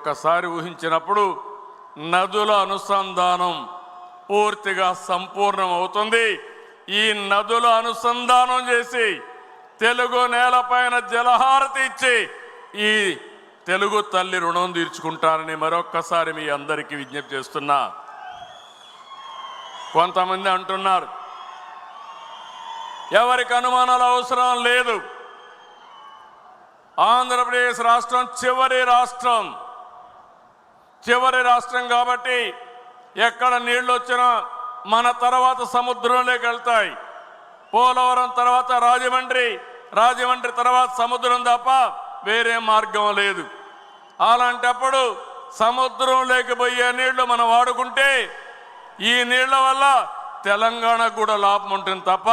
ఒక్కసారి ఊహించినప్పుడు నదుల అనుసంధానం పూర్తిగా సంపూర్ణం అవుతుంది ఈ నదుల అనుసంధానం చేసి తెలుగు నేలపైన జలహారతి ఇచ్చి ఈ తెలుగు తల్లి రుణం తీర్చుకుంటారని మరొక్కసారి మీ అందరికీ విజ్ఞప్తి చేస్తున్నా. కొంతమంది అంటున్నారు ఎవరికి అనుమానాలు అవసరం లేదు. ఆంధ్రప్రదేశ్ రాష్ట్రం చివరి రాష్ట్రం. చివరి రాష్ట్రం కాబట్టి ఎక్కడ నీళ్ళు వచ్చినా మన తర్వాత సముద్రంలోకి వెళ్తాయి. పోలవరం తర్వాత రాజమండ్రి రాజమండ్రి తర్వాత సముద్రం తప్ప వేరే మార్గం లేదు. అలాంటప్పుడు సముద్రంలోకి పోయే నీళ్ళు మనం వాడుకుంటే ఈ నీళ్ళ వల్ల తెలంగాణకు కూడా లాభం ఉంటుంది తప్ప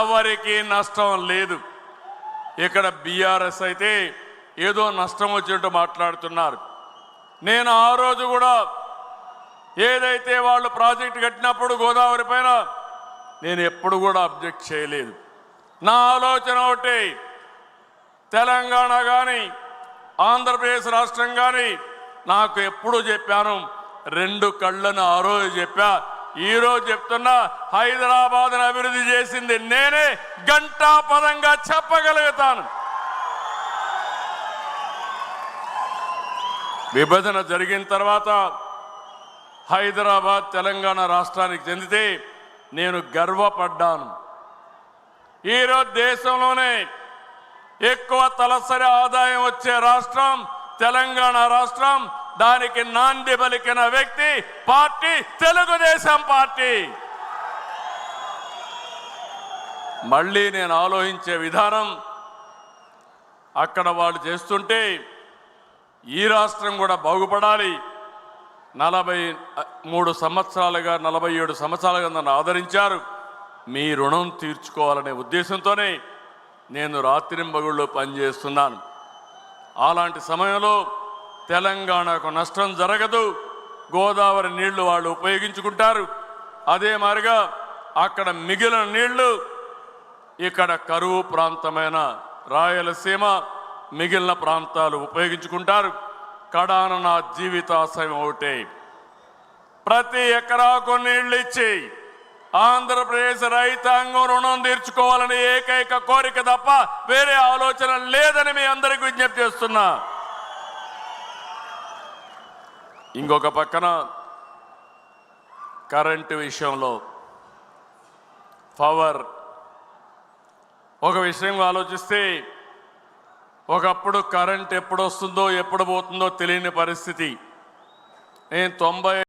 ఎవరికీ నష్టం లేదు. ఇక్కడ బీఆర్ఎస్ అయితే ఏదో నష్టం వచ్చినట్టు మాట్లాడుతున్నారు. నేను ఆ రోజు కూడా ఏదైతే వాళ్ళు ప్రాజెక్ట్ కట్టినప్పుడు గోదావరి పైన నేను ఎప్పుడు కూడా అబ్జెక్ట్ చేయలేదు. నా ఆలోచన ఒకటి తెలంగాణ కానీ ఆంధ్రప్రదేశ్ రాష్ట్రం కానీ నాకు ఎప్పుడు చెప్పాను రెండు కళ్ళను ఆ రోజు చెప్పా. ఈ రోజు చెప్తున్నా హైదరాబాద్ను అభివృద్ధి చేసింది నేనే గంటా పదంగా చెప్పగలుగుతాను. విభజన జరిగిన తర్వాత హైదరాబాద్ తెలంగాణ రాష్ట్రానికి చెందితే నేను గర్వపడ్డాను. ఈరోజు దేశంలోనే ఎక్కువ తలసరి ఆదాయం వచ్చే రాష్ట్రం తెలంగాణ రాష్ట్రం. దానికి నాంది పలికిన వ్యక్తి పార్టీ తెలుగుదేశం పార్టీ. మళ్ళీ నేను ఆలోచించే విధానం అక్కడ వాళ్ళు చేస్తుంటే ఈ రాష్ట్రం కూడా బాగుపడాలి. నలభై మూడు సంవత్సరాలుగా నలభై ఏడు సంవత్సరాలుగా నన్ను ఆదరించారు. మీ రుణం తీర్చుకోవాలనే ఉద్దేశంతోనే నేను రాత్రింబగుళ్ళు పనిచేస్తున్నాను. అలాంటి సమయంలో తెలంగాణకు నష్టం జరగదు. గోదావరి నీళ్ళు వాళ్ళు ఉపయోగించుకుంటారు. అదే మారిగా అక్కడ మిగిలిన నీళ్ళు ఇక్కడ కరువు ప్రాంతమైన రాయలసీమ మిగిలిన ప్రాంతాలు ఉపయోగించుకుంటారు. కడాన నా జీవితాశయం ఒకటే. ప్రతి ఎకరాకు నీళ్ళు ఇచ్చి ఆంధ్రప్రదేశ్ రైతాంగం రుణం తీర్చుకోవాలని ఏకైక కోరిక తప్ప వేరే ఆలోచన లేదని మీ అందరికి విజ్ఞప్తి చేస్తున్నా. ఇంకొక పక్కన కరెంటు విషయంలో పవర్ ఒక విషయం ఆలోచిస్తే ఒకప్పుడు కరెంట్ ఎప్పుడు వస్తుందో ఎప్పుడు పోతుందో తెలియని పరిస్థితి. నేను తొంభై